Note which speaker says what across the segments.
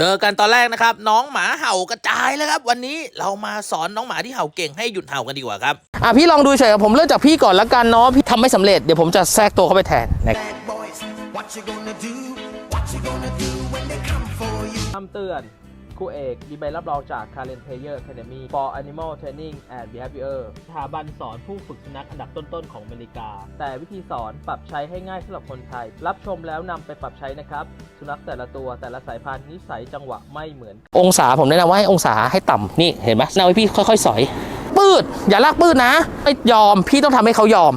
Speaker 1: เจอกันตอนแรกนะครับ น้องหมาเห่ากระจายแล้วครับ วันนี้เรามาสอนน้องหมาที่เห่าเก่งให้หยุดเห่ากันดีกว่าครับ
Speaker 2: อะพี่ลองดูเฉยๆผมเริ่มจากพี่ก่อนละกันเนาะพี่ทำไม่สำเร็จเดี๋ยวผมจะแทรกตัวเข้าไปแทนนะครับ
Speaker 3: bad boys. What you gonna do? What you gonna do when they come for you?
Speaker 4: คำเตือน ครูเอก มีใบรับรองจาก Karen Player Academy for Animal Training and Behavior สถาบันสอนผู้ฝึกสุนัขอันดับต้นๆของอเมริกา แต่วิธีสอนปรับใช้ให้ง่ายสำหรับคนไทย รับชมแล้วนำไปปรับใช้นะครับ สุนัขแต่ละตัวแต่ละสายพันธุ์นิสัยจังหวะไม่เหมือน
Speaker 2: องศาผมแนะนำว่าให้องศาให้ต่ำนี่เห็นไหมแนะนำให้พี่ค่อยๆ สอย ปืดอย่าลากปืดนะไม่ยอมพี่ต้องทำให้เขายอม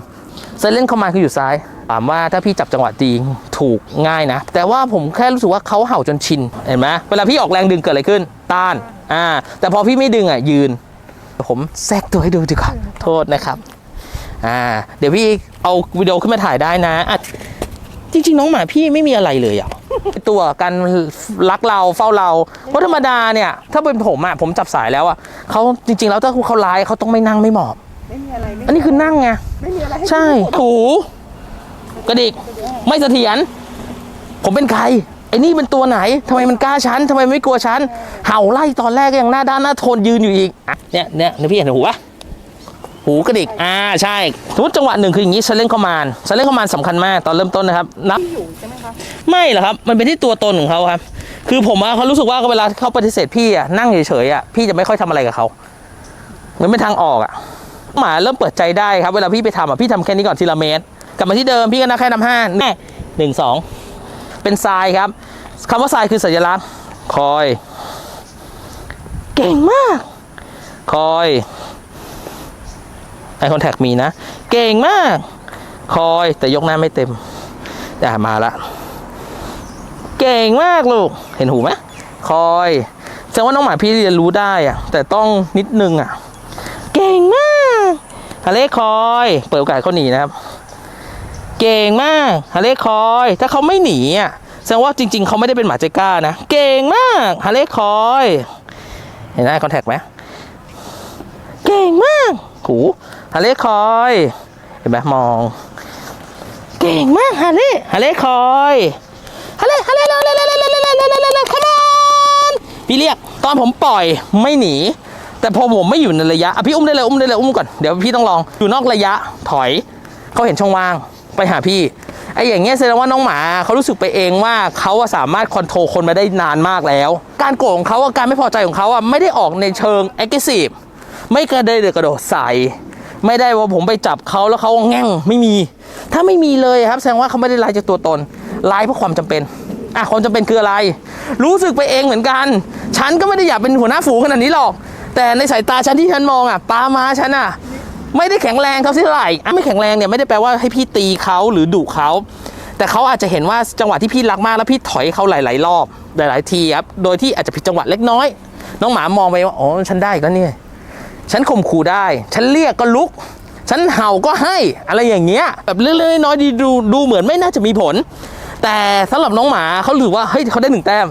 Speaker 2: เซเล่นคอมมานคืออยู่ซ้ายถามว่าถ้าพี่จับจังหวะดีถูกง่ายนะ แต่ว่าผมแค่รู้สึกว่าเขาเห่าจนชินเห็นไหมเวลาพี่ออกแรงดึงเกิดอะไรขึ้น ต้านอ่าแต่พอพี่ไม่ดึงอะยืน ผมแทรกตัวให้ดูดีกว่าโทษนะครับอ่าเดี๋ยวพี่เอาวิดีโอขึ้นมาถ่ายได้นะอะจริงๆ น้องหมาพี่ไม่มีอะไรเลยอะตัวการรักเราเฝ้าเราเพราะธรรมดาเนี่ย ถ้าเป็นผมอะผมจับสายแล้วอะเขาจริง ๆ แล้วถ้าเขาร้ายเขาต้องไม่นั่งไม่หมอบ
Speaker 5: ไม่มีอะไรไม่
Speaker 2: อันนี้คือนั่งไง
Speaker 5: ไม่มีอะไรให้
Speaker 2: ใช่ ถู กระดิก ไม่เสถียร ผมเป็นใคร ไอ้นี่เป็นตัวไหน ทำไมมันกล้าฉันทำไมไม่กลัวฉัน เห่าไล่ตอนแรกก็ยังหน้าด้านหน้าโทนยืนอยู่อีกอะเนี่ยเนี่ยเนี่ยพี่เห็นหูปะหูกระดิก อ่า ใช่สมมติจังหวะหนึ่งคืออย่างนี้เซเลนคอมมานเซเลนคอมมานสำคัญมากตอนเริ่มต้นนะครับนับ
Speaker 5: อยู่ใช่ไหมคะ
Speaker 2: ไม่หรอกครับ มันเป็นที่ตัวตนของเขาครับ คือผมอะเขารู้สึกว่าเวลาเขาปฏิเสธพี่อะนั่งเฉยๆอะพี่จะไม่ค่อยทำอะไรกับเขาเหมือนเป็นทางออกอะ หมาเริ่มเปิดใจได้ครับเวลาพี่ไปทำอะพี่ทำแค่นี้ก่อนทีละเมตร กลับมาที่เดิมพี่ก็นับแค่นับห้าแน่หนึ่งสองเป็นทรายครับคำว่าทรายคือสัญลักษณ์คอย เก่งมาก คอยไอคอนแทคมีนะ เก่งมาก คอยแต่ยกหน้าไม่เต็มอะมาละเก่งมากลูก เห็นหูไหมคอยแสดงว่าน้องหมาพี่เรียนรู้ได้อะแต่ต้องนิดนึงอะเก่งมาก ฮาเล่คอย เปิดโอกาสเขาหนีนะครับ เก่งมากฮาเล่คอย ถ้าเขาไม่หนีอะแสดงว่าจริง ๆเขาไม่ได้เป็นหมาใจกล้านะ เก่งมากฮาเล่คอย เห็นไหมคอนแทคไหมเก่งมากหูฮาเล่คอย เห็นไหมมอง เก่งมากฮาเล่ฮาเล่คอยฮัลโหลฮัลโหลฮัลโหลฮัลโหลฮัลโหลฮัลโหลฮัลโหลฮัลโหลฮัลโหล come on พี่เรียกตอนผมปล่อยไม่หนี แต่พอผมไม่อยู่ในระยะอะพี่อุ้มได้เลยอุ้มได้เลยอุ้มก่อนเดี๋ยวพี่ต้องลองอยู่นอกระยะถอยเขาเห็นช่องว่างไปหาพี่ไอ้อย่างเงี้ยแสดงว่าน้องหมาเขารู้สึกไปเองว่าเขาสามารถคอนโทรลคนมาได้นานมากแล้ว การโกรธของเขาอะการไม่พอใจของเขาอะไม่ได้ออกในเชิง aggressive ไม่กระเดยกระโดดใส่ไม่ได้ว่าผมไปจับเขาแล้วเขาแง่งไม่มี ถ้าไม่มีเลยครับแสดงว่าเขาไม่ได้ร้ายจากตัวตนร้ายเพราะความจำเป็นอะความจำเป็นคืออะไร รู้สึกไปเองเหมือนกัน ฉันก็ไม่ได้อยากเป็นหัวหน้าฝูงขนาดนี้หรอก แต่ในสายตาฉันที่ฉันมองอะปลามาฉันอะไม่ได้แข็งแรงเขาเท่าไหร่อะไม่แข็งแรงเนี่ยไม่ได้แปลว่าให้พี่ตีเขาหรือดุเขาแต่เขาอาจจะเห็นว่าจังหวะที่พี่รักมากแล้วพี่ถอยเขาหลาย ๆ รอบหลาย ๆ ทีครับโดยที่อาจจะผิดจังหวะเล็กน้อย น้องหมามองไปว่าอ๋อฉันได้ก็เนี่ยฉันข่มขู่ได้ ฉันเรียกก็ลุก ฉันเห่าก็ให้อะไรอย่างเงี้ยแบบเล็กๆน้อยๆดีดูดูเหมือนไม่น่าจะมีผล แต่สำหรับน้องหมาเขาถือว่าเฮ้ยเขาได้หนึ่งแต้ม